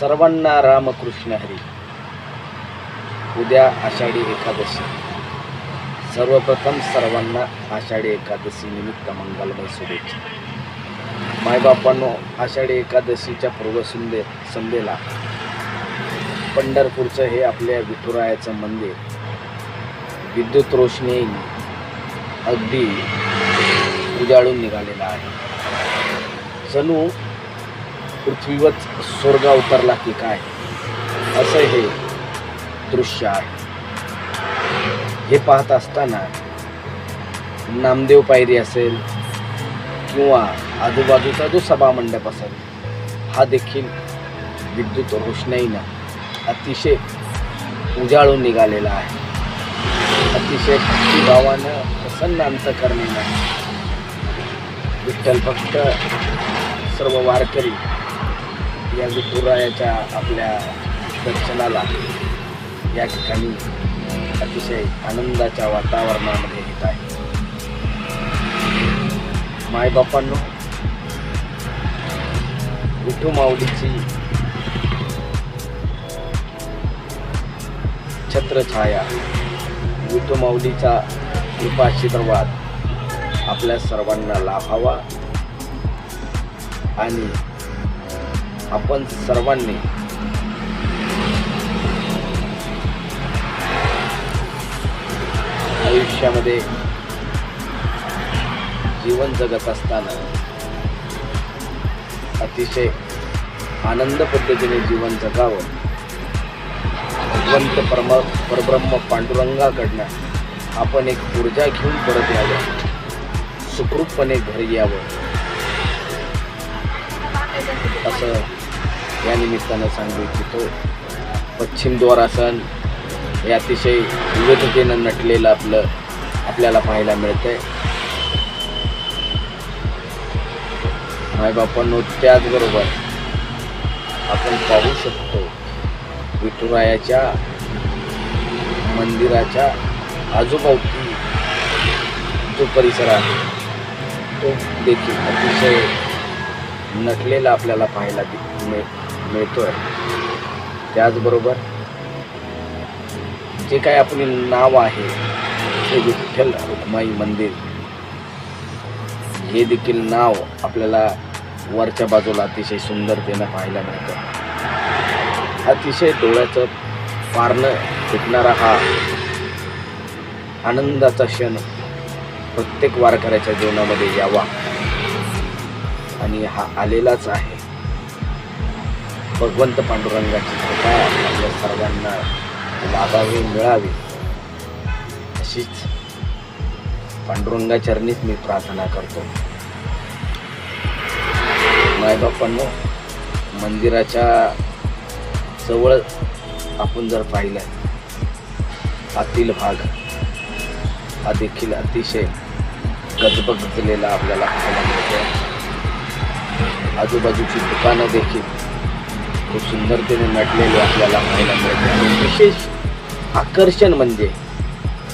सर्वांना रामकृष्ण हरी. उद्या आषाढी एकादशी. सर्वप्रथम सर्वांना आषाढी एकादशी निमित्त मंगलमय शुभेच्छा. मायबापांनो आषाढी एकादशीच्या पूर्वसुंदे संध्येला पंढरपूरचं हे आपल्या विठुरायाचं मंदिर विद्युत रोषणी अगदी उजाळून निघालेलं आहे. जणू पृथ्वीवरच स्वर्ग अवतरला की काय? असं हे दृश्य आहे. हे पाहत असताना नामदेव पायरी असेल किंवा आजूबाजूचा जो सभामंडप असेल हा देखील विद्युत रोषणाईनं अतिशय उजाळून निघालेला आहे. अतिशय भक्तिभावानं प्रसन्न अंतकरणेनं विठ्ठल भक्त सर्व वारकरी या विठुरायाच्या आपल्या दर्शनाला या ठिकाणी अतिशय आनंदाच्या वातावरणामध्ये येत आहे. मायबापांनो विठू माऊलीची छत्रछाया विठू माऊलीचा कृपाशीर्वाद आपल्या सर्वांना लाभावा आणि आपण सर्वांनी आयुष्यामध्ये जीवन जगत असताना अतिशय आनंद पद्धतीने जीवन जगावं भगवंत परम परब्रह्म पांडुरंगाकडनं आपण एक ऊर्जा घेऊन परत यावं सुखरूपपणे घरी यावं. असं या निमित्तानं सांगू इच्छितो. पश्चिम द्वारासन हे अतिशय विविधतेनं नटलेलं आपलं आपल्याला पाहायला मिळतंय. मायबापांनो त्याचबरोबर आपण पाहू शकतो विठुरायाच्या मंदिराच्या आजूबाजू जो परिसर आहे तो देखील अतिशय नटलेला आपल्याला पाहायला मिळ मिळतो मिळतोय. त्याचबरोबर जे काय आपले नाव आहे ते विठ्ठल रुक्माई मंदिर हे देखील नाव आपल्याला वरच्या बाजूला अतिशय सुंदरतेनं पाहायला मिळतं. अतिशय डोळ्याचं पारणं फुटणारा हा आनंदाचा क्षण प्रत्येक वारकऱ्याच्या जीवनामध्ये यावा. आणि हा आलेलाच आहे. भगवंत पांडुरंगाची कृपा आपल्या सर्वांना लाभावी मिळावी. अशीच पांडुरंगाचरणीच मी प्रार्थना करतो. मायबापांनो मंदिराच्या जवळ आपण जर पाहिलं आतील भाग हा देखील अतिशय गजबजलेला आपल्याला पाहायला मिळतो आजूबाजूची दुकानं देखील खूप सुंदरतेने नटलेली आपल्याला पाहायला मिळते. विशेष आकर्षण म्हणजे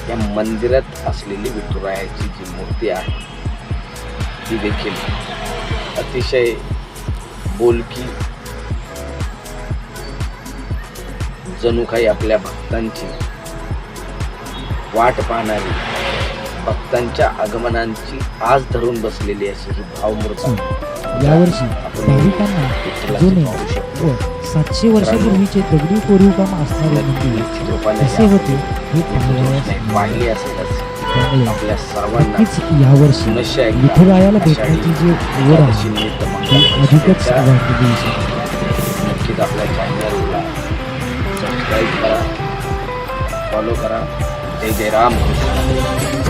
या मंदिरात असलेली विठुरायाची जी मूर्ती आहे ती देखील अतिशय बोलकी जणू काही आपल्या भक्तांची वाट पाहणारी भक्तांच्या आगमनांची आज धरून बसलेली अशी ही भावमूर्ती. यावर्षी भाविकांना जुने व सातशे वर्षापूर्वीचे दगडी कोरीवकाम असणारे मंदिर लोकांना कसे होते हे पाहावयास असेलच नक्कीच यावर्षी विठुरायाला भेटण्याची जी ओढ आहे ती अधिकच शुभेच्छा. वाढलेली दिसते नक्कीच आपल्या चॅनलला सबस्क्राईब करा फॉलो करा. जय जय राम. कृष्ण